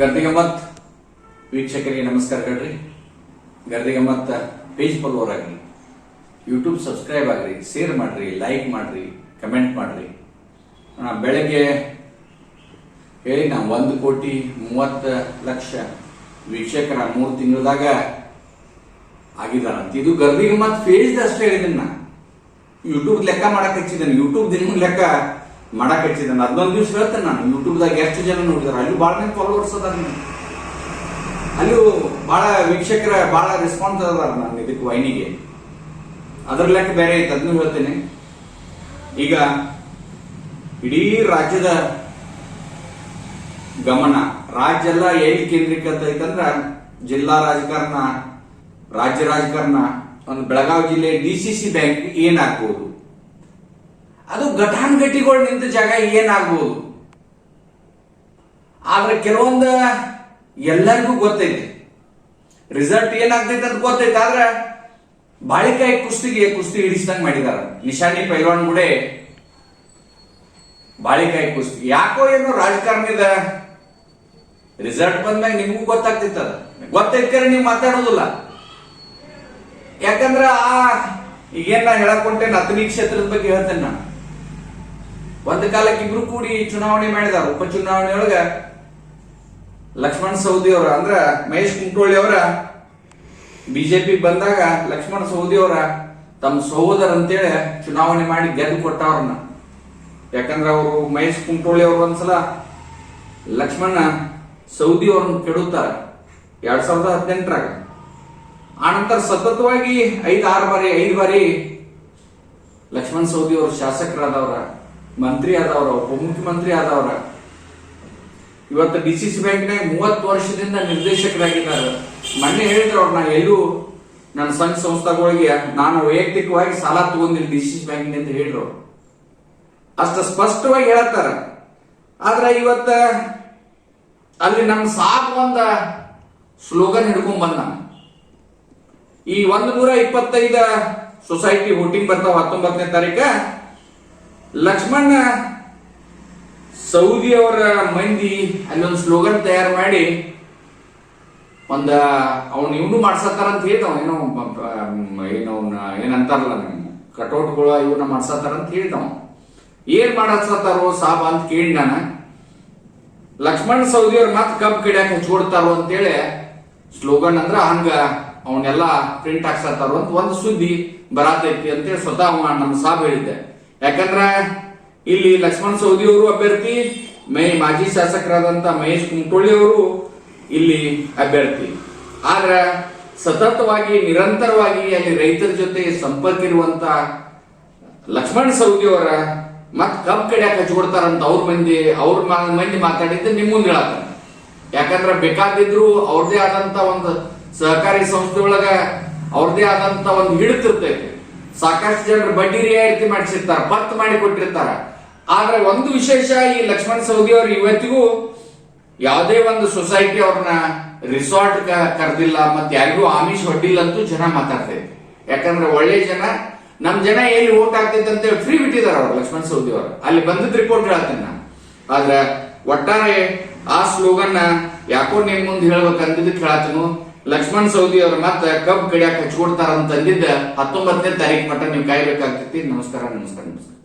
ಗರ್ದಿಗಮ್ಮತ್ ವೀಕ್ಷಕರಿಗೆ ನಮಸ್ಕಾರ ನಮಸ್ಕಾರಗಳ್ರಿ ಗರ್ದಿಗಮ್ಮತ್ ಪೇಜ್ ಫಾಲೋವರ್ ಆಗ್ರಿ. ಯೂಟ್ಯೂಬ್ ಸಬ್ಸ್ಕ್ರೈಬ್ ಆಗ್ರಿ ಶೇರ್ ಮಾಡ್ರಿ ಲೈಕ್ ಮಾಡ್ರಿ ಕಮೆಂಟ್ ಮಾಡ್ರಿ. ಬೆಳಗ್ಗೆ ಹೇಳಿ ನಾವು ಒಂದು ಕೋಟಿ ಮೂವತ್ತ ಲಕ್ಷ ವೀಕ್ಷಕರ ಮೂರು ತಿಂಗಳದಾಗ ಆಗಿದಾರಂತ ಇದು ಗರ್ದಿಗಮ್ಮತ್ ಪೇಜ್ ಅಷ್ಟೇ ಹೇಳಿದ್ದೀನಿ ನಾ. ಯೂಟ್ಯೂಬ್ ಲೆಕ್ಕ ಮಾಡಕ್ ಹಚ್ಚಿದ್ದೇನೆ ಯೂಟ್ಯೂಬ್ ದಿನ ಲೆಕ್ಕ ಮಾಡಕ್ ಹಚ್ಚಿದ್ದೇನೆ ಅದೊಂದು ದಿವ್ಸ ಹೇಳ್ತೇನೆ ನಾನು ಯೂಟ್ಯೂಬ್ದಾಗ ಎಷ್ಟು ಜನ ನೋಡಿದಾರೆ, ಅಲ್ಲಿ ಭಾಳ ಫಾಲೋವರ್ಸ್ ಅದಾರ ನನಗೆ. ಅಲ್ಲೂ ಭಾಳ ವೀಕ್ಷಕರ ಭಾಳ ರೆಸ್ಪಾನ್ಸ್ ಅದಾರ ನಾನು ಇದಕ್ಕೆ ವೈನಿಗೆ. ಅದ್ರ ಲೆಕ್ಕ ಬೇರೆ ಐತೆ ಅದನ್ನು ಹೇಳ್ತೇನೆ. ಈಗ, ಇಡೀ ರಾಜ್ಯದ ಗಮನ ರಾಜ್ಯ ಎಲ್ಲ ಎಲ್ಲಿ ಕೇಂದ್ರೀಕೃತ ಐತಂದ್ರ ಜಿಲ್ಲಾ ರಾಜಕಾರಣ, ರಾಜ್ಯ ರಾಜಕಾರಣ, ಒಂದು ಬೆಳಗಾವಿ ಜಿಲ್ಲೆ ಡಿ ಸಿ ಸಿ ಬ್ಯಾಂಕ್ ಏನಾಗ್ಬೋದು ಅದು ಘಟಾನುಘಟಿಗಳು ನಿಂತ ಜಾಗ ಏನಾಗ್ಬೋದು? ಆದ್ರೆ ಕೆಲವೊಂದು ಎಲ್ಲರಿಗೂ ಗೊತ್ತೈತಿ. ರಿಸಲ್ಟ್ ಏನಾಗ್ತೈತೆ ಅಂತ ಗೊತ್ತೈತೆ, ಆದ್ರೆ ಬಾಳಿಕಾಯಿ ಕುಸ್ತಿಗೆ ಕುಸ್ತಿ ಹಿಡಿಸಿದಂಗೆ ಮಾಡಿದಾರ. ನಿಶಾನಿ ಪೈಲ್ವಾನ್ ಕೂಡ ಬಾಳಿಕಾಯಿ ಕುಸ್ತಿ. ಯಾಕೋ ಏನೋ ರಾಜಕಾರಣದ ರಿಸಲ್ಟ್ ಬಂದ್ಮ್ಯಾಗ ನಿಮಗೂ ಗೊತ್ತಾಗ್ತಿತ್ತು ಅದ. ಗೊತ್ತೈತ್ಕರೆ ನೀವು ಮಾತಾಡೋದಿಲ್ಲ. ಯಾಕಂದ್ರ ಆ, ಈಗೇನ್ ನಾ ಹೇಳಕ್ ಹೊಂಟೇನೆ ಕ್ಷೇತ್ರದ ಬಗ್ಗೆ ಹೇಳ್ತೇನೆ ನಾನು. ಒಂದ್ ಕಾಲಕ್ಕೆ ಇಬ್ರು ಕೂಡಿ ಚುನಾವಣೆ ಮಾಡಿದಾರ. ಉಪಚುನಾವಣೆ ಒಳಗ ಲಕ್ಷ್ಮಣ್ ಸೌದಿ ಅವರ, ಅಂದ್ರ ಮಹೇಶ್ ಕುಂಟೋಳಿ ಅವರ, ಬಿಜೆಪಿ ಬಂದಾಗ ಲಕ್ಷ್ಮಣ ಸೌದಿ ಅವರ ತಮ್ಮ ಸಹೋದರ ಅಂತೇಳಿ ಚುನಾವಣೆ ಮಾಡಿ ಗೆದ್ದು ಕೊಟ್ಟವ್ರನ್ನ ಯಾಕಂದ್ರ ಅವರು ಮಹೇಶ್ ಕುಂಟೋಳಿ ಅವರು ಒಂದ್ಸಲ ಲಕ್ಷ್ಮಣ ಸೌದಿ ಅವ್ರನ್ನ ಕೆಡುತ್ತಾರೆ. ಎರಡ್ ಸಾವಿರದ ಹದಿನೆಂಟರಾಗ. ಆನಂತರ ಸತತವಾಗಿ ಐದು ಆರು ಬಾರಿ, ಐದು ಬಾರಿ ಲಕ್ಷ್ಮಣ್ ಸೌದಿ ಅವರು ಶಾಸಕರಾದವ್ರ. ಮಂತ್ರಿ ಆದವ್ರ ಉಪಮುಖ್ಯಮಂತ್ರಿ ಆದವ್ರ. ಇವತ್ತು ಡಿ ಸಿ ಸಿ ಬ್ಯಾಂಕ್ನಾಗ ಮೂವತ್ತು ವರ್ಷದಿಂದ ನಿರ್ದೇಶಕರಾಗಿದ್ದಾರೆ. ಮೊನ್ನೆ ಹೇಳಿದ್ರು ಅವ್ರು, ನಾನು ಎಲ್ಲೂ ನನ್ನ ಸಂಘ ಸಂಸ್ಥೆಗಳಿಗೆ, ನಾನು ವೈಯಕ್ತಿಕವಾಗಿ ಸಾಲ ತಗೊಂಡಿಲ್ಲ ಡಿ ಸಿ ಸಿ ಬ್ಯಾಂಕ್ನಿಂದ ಹೇಳಿದ್ರು. ಅಷ್ಟು ಸ್ಪಷ್ಟವಾಗಿ ಹೇಳ್ತಾರೆ ಆದ್ರೆ ಇವತ್ತ ಅಲ್ಲಿ ನಮ್ಮ ಸಾಕು ಒಂದ ಸ್ಲೋಗನ್ ಹಿಡ್ಕೊಂಡ್ ಬಂದ ಈ ಒಂದು ನೂರ ಇಪ್ಪತ್ತೈದ ಸೊಸೈಟಿ ವೋಟಿಂಗ್ ಬರ್ತಾವ ಹತ್ತೊಂಬತ್ತನೇ ತಾರೀಕ ಲಕ್ಷ್ಮಣ ಸೌದಿ ಅವರ ಮಂದಿ ಅಲ್ಲೊಂದು ಸ್ಲೋಗನ್ ತಯಾರು ಮಾಡಿ ಒಂದ ಅವನ್ ಇವನು ಮಾಡ್ಸತ್ತಾರ ಅಂತ ಹೇಳಿದವ ಏನೋ ಏನೋ ಏನಂತಾರಲ್ಲ ಕಟೌಟ್ಗಳು ಇವನ್ನ ಮಾಡ್ಸತ್ತಾರ ಅಂತ ಹೇಳ್ತಾವ ಏನ್ ಮಾಡಸತ್ತಾರೋ ಸಾಬ ಅಂತ ಕೇಳಿ ನಾನು. ಲಕ್ಷ್ಮಣ ಸೌದಿ ಅವ್ರ ಮತ್ ಕಬ್ ಕಡಿಯಾಕ ಹಚ್ಕೊಡ್ತಾರೋ ಅಂತೇಳಿ ಸ್ಲೋಗನ್ ಅಂದ್ರ ಹಂಗ ಅವನ್ನೆಲ್ಲ ಪ್ರಿಂಟ್ ಹಾಕ್ಸತ್ತಾರೋ ಅಂತ ಒಂದು ಸುದ್ದಿ ಬರಾತೈತಿ ಅಂತೇಳಿ ಸ್ವತಃ ನಮ್ಮ ಸಾಬ್ ಹೇಳಿದ್ದೆ. ಯಾಕಂದ್ರ ಇಲ್ಲಿ ಲಕ್ಷ್ಮಣ ಸೌದಿ ಅವರು ಅಭ್ಯರ್ಥಿ, ಮೇ ಮಾಜಿ ಶಾಸಕರಾದಂತ ಮಹೇಶ್ ಕುಮಟೋಳಿ ಅವರು ಇಲ್ಲಿ ಅಭ್ಯರ್ಥಿ. ಆದ್ರ ಸತತವಾಗಿ, ನಿರಂತರವಾಗಿ ಅಲ್ಲಿ ರೈತರ ಜೊತೆ ಸಂಪರ್ಕ ಇರುವಂತ ಲಕ್ಷ್ಮಣ ಸೌದಿ ಅವರ ಮತ್ ಕಬ್ ಕಡಿಯಾಕ ಹಚ್ಕೊಡ್ತಾರಂತ ಅವ್ರ ಮಂದಿ ಅವ್ರ ಮಂದಿ ಮಾತಾಡಿದ್ದು ನಿಮ್ ಮುಂದೆ ಹೇಳತ್ತಾರ ಯಾಕಂದ್ರ ಬೇಕಾದಿದ್ರು ಅವ್ರದೇ ಆದಂತ ಒಂದು ಸಹಕಾರಿ ಸಂಸ್ಥೆ ಒಳಗ ಅವ್ರದೇ ಆದಂತ ಒಂದು ಹಿಡಿತಿರ್ತೈತಿ ಸಾಕಷ್ಟು ಜನರು ಬಡ್ಡಿ ರಿಯಾಯಿತಿ ಮಾಡಿಸಿರ್ತಾರ ಪತ್ ಮಾಡಿ ಕೊಟ್ಟಿರ್ತಾರ. ಆದ್ರೆ ಒಂದು ವಿಶೇಷ ಈ ಲಕ್ಷ್ಮಣ ಸೌದಿ ಅವರು ಇವತ್ತಿಗೂ ಯಾವುದೇ ಒಂದು ಸೊಸೈಟಿ ಅವ್ರನ್ನ ರಿಸಾರ್ಟ್ ಕರೆದಿಲ್ಲ, ಮತ್ತೆ ಯಾರಿಗೂ ಆಮಿಷ್ ಹೊಡ್ಡಿಲ್ಲ ಅಂತೂ ಜನ ಮಾತಾಡ್ತೈತಿ ಯಾಕಂದ್ರೆ ಒಳ್ಳೆ ಜನ, ನಮ್ ಜನ ಎಲ್ಲಿ ಓಟ್ ಆಗ್ತೈತೆ ಅಂತ ಫ್ರೀ ಬಿಟ್ಟಿದಾರ ಅವ್ರು ಲಕ್ಷ್ಮಣ ಸೌದಿ ಅವರು. ಅಲ್ಲಿ ಬಂದಿದ್ದ ರಿಪೋರ್ಟ್ ಹೇಳ್ತೀನಿ ನಾನು. ಆದ್ರೆ ಒಟ್ಟಾರೆ ಆ ಸ್ಲೋಗನ್ ಯಾಕೋ ನಿಮ್ ಮುಂದೆ ಹೇಳ್ಬೇಕಂದಿದ್ದಕ್ಕೆ ಹೇಳತ್ತೀನು ಲಕ್ಷ್ಮಣ್ ಸೌದಿ ಅವ್ರ ಮತ್ತೆ ಕಬ್ ಕಡಿಯಾಕ ಅಂತ ಅಂದಿದ್ದ ಹತ್ತೊಂಬತ್ತನೇ ತಾರೀಕು ಮಟ್ಟ ನೀವು ಕಾಯ್ಬೇಕಾಗ್ತೈತಿ ನಮಸ್ಕಾರ ನಮಸ್ಕಾರ ನಮಸ್ಕಾರ.